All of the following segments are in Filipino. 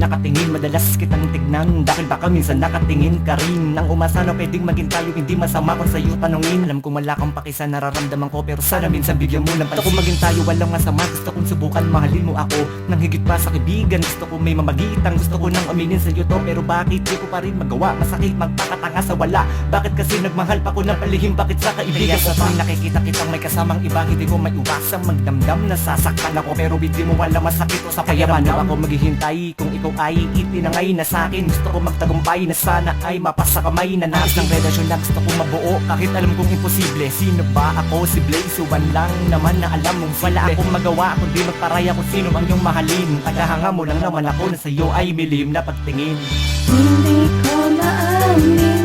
nakatingin. Madalas kitang tignan Dahil baka minsan nakatingin ka rin. Nang umasa na pwedeng maging tayo Hindi masama kung sa'yo tanungin. Alam kong wala kang pakisa nararamdaman ko Pero sana minsan bigyan mo ng pansin. Gusto maging tayo walang masama. Gusto kong subukan mahalin mo ako. Nang higit pa sa kaibigan Gusto ko may mamagitan. Gusto ko nang aminin sa'yo to Pero bakit di ko pa rin magawa? Masakit magpakatanga sa wala. Bakit kasi nagmahal pa ko ng palihim? Bakit sa kaibigan ko pa? nakikita kitang may kasamang iba Hindi ko may iwasang magdamdam Nasasaktan ako. Pero hindi mo wala masakit o sa Kaya paano ako maghihintay Kung ikaw ay itinangay na sa akin Gusto ko magtagumpay na sana ay mapasa kamay Na nais ng relasyon na gusto ko mabuo. Kahit alam kong imposible Sino ba ako? Si Blaze Uwan lang naman na alam mong wala akong magawa. Kundi magparaya kung sino ang iyong mahalin? Tagahanga mo lang naman ako na sa'yo ay milim na pagtingin. Hindi ko maamin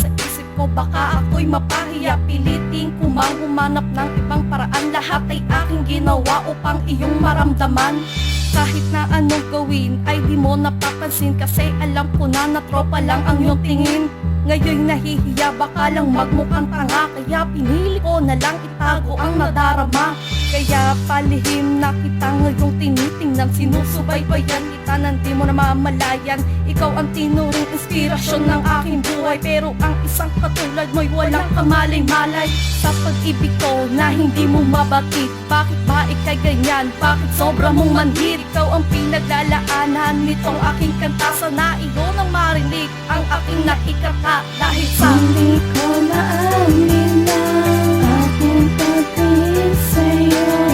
Nasa isip ko baka ako'y mapahiya. Piliting ko mang humanap ng ibang paraan. Lahat ay aking ginawa upang iyong maramdaman. Kahit na anong gawin ay di mo napapansin. Kasi alam ko na na tropa lang ang iyong tingin. Ngayon nahihiya baka lang magmukhang tanga. Kaya pinili ko na lang itago ang nadarama Kaya palihim na kita ngayong tinitingnan. Sinusubaybayan kita nang di mo namamalayan. Ikaw ang tinuring inspirasyon ng aking buhay Pero ang isang katulad mo'y walang kamalay-malay. Sa pag-ibig ko na hindi mo mabatid Bakit ba ikay ganyan? Bakit sobra mong manhid? Ikaw ang pinaglalaanan nitong aking kanta. Sana iyo nang marinig ang aking nakikata Dahil sa Hindi ko maamin na pagtingin sa'yo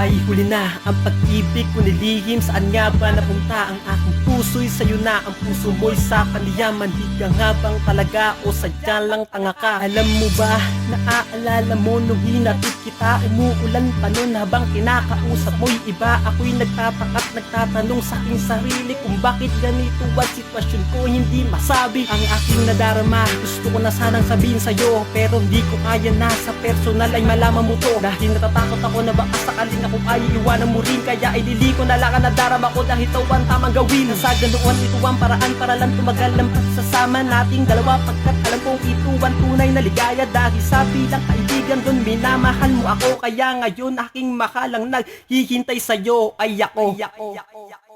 ay huli na Ang pag-ibig ko nilihim Saan nga ba napunta ang aking puso'y sa'yo na? Ang puso mo'y sa kaniyaman Di ka nga bang talaga o sadya lang tanga ka? Alam mo ba, naaalala mo nung hinatid kita Umuulan pa nun habang kinakausap mo'y iba. Ako'y nagtataka at nagtatanong sa aking sarili Kung bakit ganito ang sitwasyon ko. Hindi masabi Ang aking nadarama. Gusto ko na sanang sabihin sa'yo Pero hindi ko kaya na. Sa personal ay malaman mo to. Dahil natatakot ako na baka sakaling ako ay iwanan mo rin. Kaya ay dili ko na lang ang nadarama ko dahil ito ang tamang gawin. Sa ganoon ito ang paraan para lang tumagal ang pagsasama nating dalawa. Pagkat alam kong ito ang tunay na ligaya Dahil sa bilang kaibigan doon minamahal mo ako Kaya ngayon aking makalang naghihintay sa'yo ay ako, ay ako.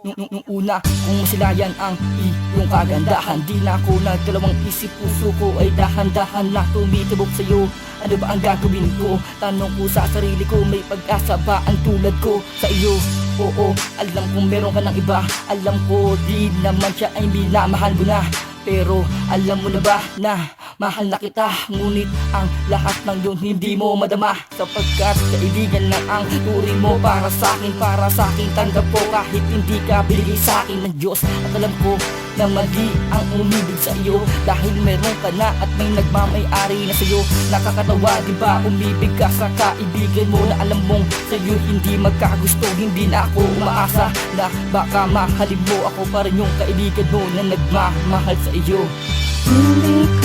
nung una Kung masilayan ang iyong kagandahan Di na ako nagdalawang isip puso ko ay dahan-dahan na tumitibok sa'yo Ano ba ang gagawin ko? Tanong ko sa sarili ko May pag-asa ba ang tulad ko sa iyo? Oo, alam kong meron ka ng iba Alam ko di naman siya ay minamahal mo na pero alam mo na ba na mahal na kita? Ngunit ang lahat ng yun hindi mo madama. Sapagkat kaibigan lang ang turing mo para sa akin Para sa akin tanggap ko kahit hindi ka binigay sa akin ng Diyos. At alam ko na mali ang umibig sa iyo. Dahil meron ka na at may nagmamay-ari na sa'yo. Nakakatawa di ba? Umibig ka sa kaibigan mo Na alam mong sa'yo hindi magkagusto. Hindi na ako umaasa na baka mahalin mo Ako pa rin yung kaibigan mo na nagmamahal sa iyo. Hindi